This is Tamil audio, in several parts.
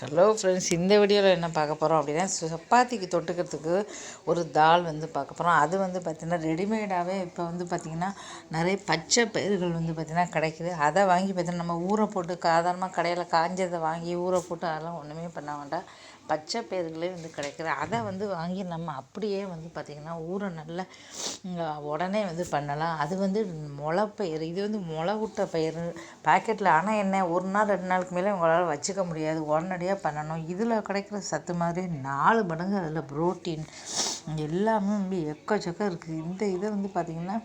ஹலோ ஃப்ரெண்ட்ஸ் இந்த வீடியோவில் என்ன பார்க்க போகிறோம் அப்படின்னா சப்பாத்திக்கு தொட்டுக்கிறதுக்கு ஒரு தால் வந்து பார்க்க போகிறோம் அது வந்து பார்த்திங்கன்னா ரெடிமேடாகவே இப்போ வந்து பார்த்திங்கன்னா நிறைய பச்சை பயிர்கள் வந்து பார்த்திங்கன்னா கிடைக்குது. அதை வாங்கி பார்த்திங்கன்னா நம்ம ஊற போட்டு சாதாரணமாக கடையில் காஞ்சதை வாங்கி ஊற போட்டு அதெல்லாம் ஒன்றுமே பண்ண வேண்டாம். பச்சை பயிர்களே வந்து கிடைக்கிது. அதை வந்து வாங்கி நம்ம அப்படியே வந்து பார்த்திங்கன்னா ஊற நல்லா உடனே வந்து பண்ணலாம். அது வந்து முளைப்பயிர் இது வந்து முளை விட்ட பயிர் பாக்கெட்டில் ஆனால் என்ன ஒரு நாள் ரெண்டு நாளுக்கு மேலே உங்களால் வச்சுக்க முடியாது. உடனடியாக பண்ணணும். இதில் கிடைக்கிற சத்து மாதிரி நாலு மடங்கு அதில் ப்ரோட்டீன் எல்லாமே வந்து எக்கச்சக்கம் இருக்குது இந்த இதை வந்து பார்த்திங்கன்னா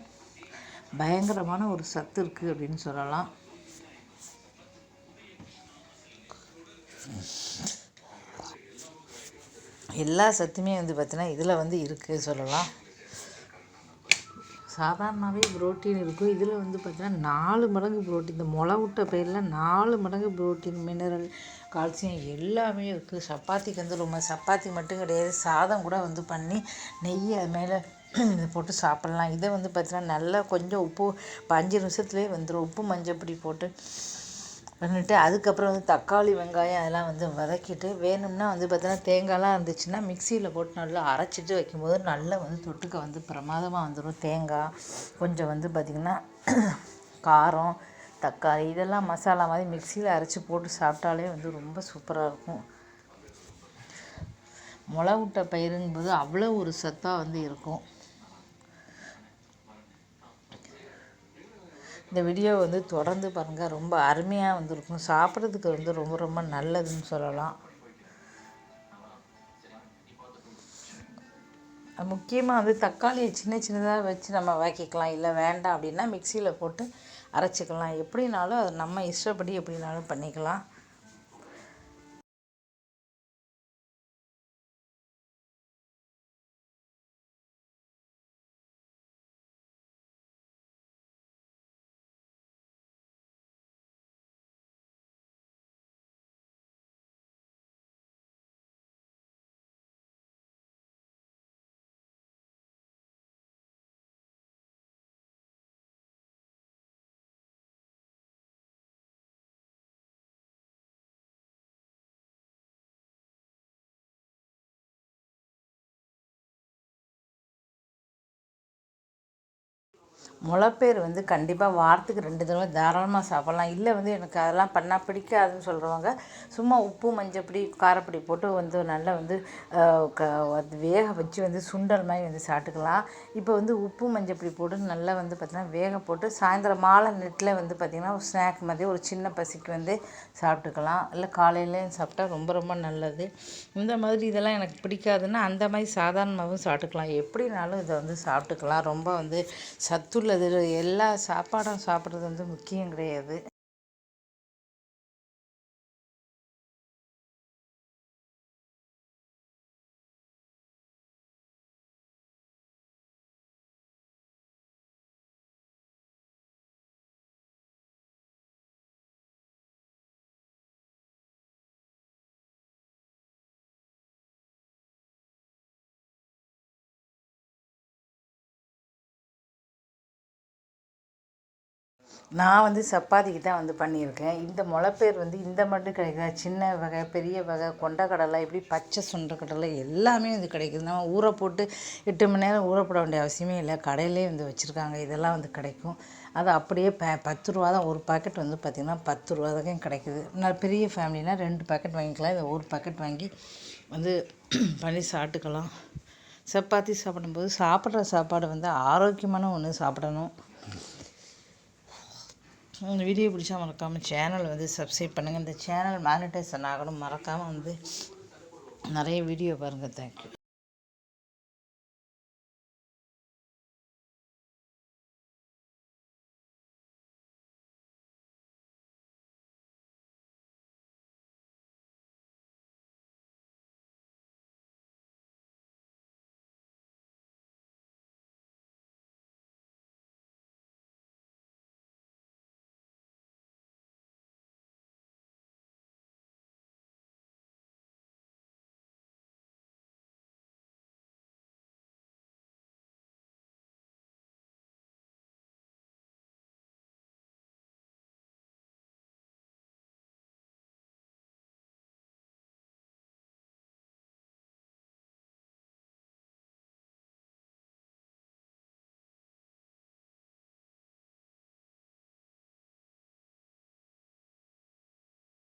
பயங்கரமான ஒரு சத்து இருக்குது அப்படின்னு சொல்லலாம். எல்லா சத்துமே வந்து பார்த்திங்கன்னா இதில் வந்து இருக்குது சொல்லலாம். சாதாரணமாகவே புரோட்டீன் இருக்கும். இதில் வந்து பார்த்திங்கன்னா நாலு மடங்கு புரோட்டீன். இந்த முளை விட்ட பயிரில் நாலு மடங்கு புரோட்டீன் மினரல் கால்சியம் எல்லாமே இருக்குது சப்பாத்திக்கு வந்து ரொம்ப சப்பாத்தி மட்டும் கிடையாது. சாதம் கூட வந்து பண்ணி நெய் அது மேலே இதை போட்டு சாப்பிட்லாம். இதை வந்து பார்த்திங்கன்னா நல்லா கொஞ்சம் உப்பு அஞ்சு நிமிஷத்துலேயே வந்துடும் உப்பு மஞ்சள் பொடி போட்டு பண்ணிட்டு அதுக்கப்புறம் வந்து தக்காளி வெங்காயம் அதெல்லாம் வந்து வதக்கிட்டு வேணும்னா வந்து பார்த்திங்கன்னா தேங்காய்லாம் இருந்துச்சுன்னா மிக்சியில் போட்டு நல்லா அரைச்சிட்டு வைக்கும்போது நல்லா வந்து தொட்டுக்க வந்து பிரமாதமாக வந்துடும் தேங்காய் கொஞ்சம் வந்து பார்த்திங்கன்னா காரம் தக்காளி இதெல்லாம் மசாலா மாதிரி மிக்சியில் அரைச்சி போட்டு சாப்பிட்டாலே வந்து ரொம்ப சூப்பராக இருக்கும். முளை விட்ட பயிருங்கும்போது அவ்வளோ ஒரு சத்தாக வந்து இருக்கும். இந்த வீடியோ வந்து தொடர்ந்து பாருங்கள் ரொம்ப அருமையாக வந்துருக்கும். சாப்பிட்றதுக்கு வந்து ரொம்ப ரொம்ப நல்லதுன்னு சொல்லலாம். முக்கியமாக வந்து தக்காளியை சின்ன சின்னதாக வச்சு நம்ம வாக்கிக்கலாம் இல்லை வேண்டாம் அப்படின்னா மிக்சியில் போட்டு அரைச்சிக்கலாம். எப்படினாலும் அது நம்ம இஷ்டப்படி எப்படினாலும் பண்ணிக்கலாம். முளைப்பயிர் வந்து கண்டிப்பாக வாரத்துக்கு ரெண்டு தடவை தாராளமாக சாப்பிட்லாம். இல்லை வந்து எனக்கு அதெல்லாம் பண்ணால் பிடிக்காதுன்னு சொல்கிறவங்க சும்மா உப்பு மஞ்சப்பொடி காரப்பொடி போட்டு வந்து நல்லா வந்து க வேக வச்சு வந்து சுண்டல் மாதிரி வந்து சாப்பிட்டுக்கலாம். இப்போ வந்து உப்பு மஞ்சப்பொடி போட்டு நல்லா வந்து பார்த்திங்கன்னா வேக போட்டு சாயந்தரம் மாலை நெட்டில் வந்து பார்த்திங்கன்னா ஒரு ஸ்நாக் மாதிரி ஒரு சின்ன பசிக்கு வந்து சாப்பிட்டுக்கலாம். இல்லை காலையிலேயும் சாப்பிட்டா ரொம்ப ரொம்ப நல்லது. இந்த மாதிரி இதெல்லாம் எனக்கு பிடிக்காதுன்னா அந்த மாதிரி சாதாரணமாகவும் சாப்பிட்டுக்கலாம். எப்படினாலும் இதை வந்து சாப்பிட்டுக்கலாம். ரொம்ப வந்து சத்துள்ள உள்ளது. எல்லா சாப்பாடும் சாப்பிட்றது வந்து முக்கியம் கிடையாது. நான் வந்து சப்பாத்திக்கு தான் வந்து பண்ணியிருக்கேன். இந்த முளைப்பேர் வந்து இந்த மட்டும் கிடைக்காது. சின்ன வகை பெரிய வகை கொண்டக்கடலை இப்படி பச்சை சுண்டக்கடலை எல்லாமே வந்து கிடைக்குது. நம்ம ஊற போட்டு எட்டு மணி நேரம் ஊற போட வேண்டிய அவசியமே இல்லை. கடையிலே வந்து வச்சுருக்காங்க. இதெல்லாம் வந்து கிடைக்கும். அது அப்படியே ப பத்து ரூபா தான். ஒரு பாக்கெட் வந்து பார்த்திங்கன்னா பத்து ரூபா தான் கிடைக்குது. நான் பெரிய ஃபேமிலினா ரெண்டு பாக்கெட் வாங்கிக்கலாம். இதை ஒரு பாக்கெட் வாங்கி வந்து பண்ணி சாப்பிட்டுக்கலாம். சப்பாத்தி சாப்பிடும்போது சாப்பிட்ற சாப்பாடு வந்து ஆரோக்கியமான ஒன்று சாப்பிடணும். இந்த வீடியோ பிடிச்சா மறக்காமல் சேனல் வந்து சப்ஸ்கிரைப் பண்ணுங்கள் இந்த சேனல் மானிட்டைசன் ஆகணும். மறக்காமல் வந்து நிறைய வீடியோ பாருங்கள் தேங்க்யூ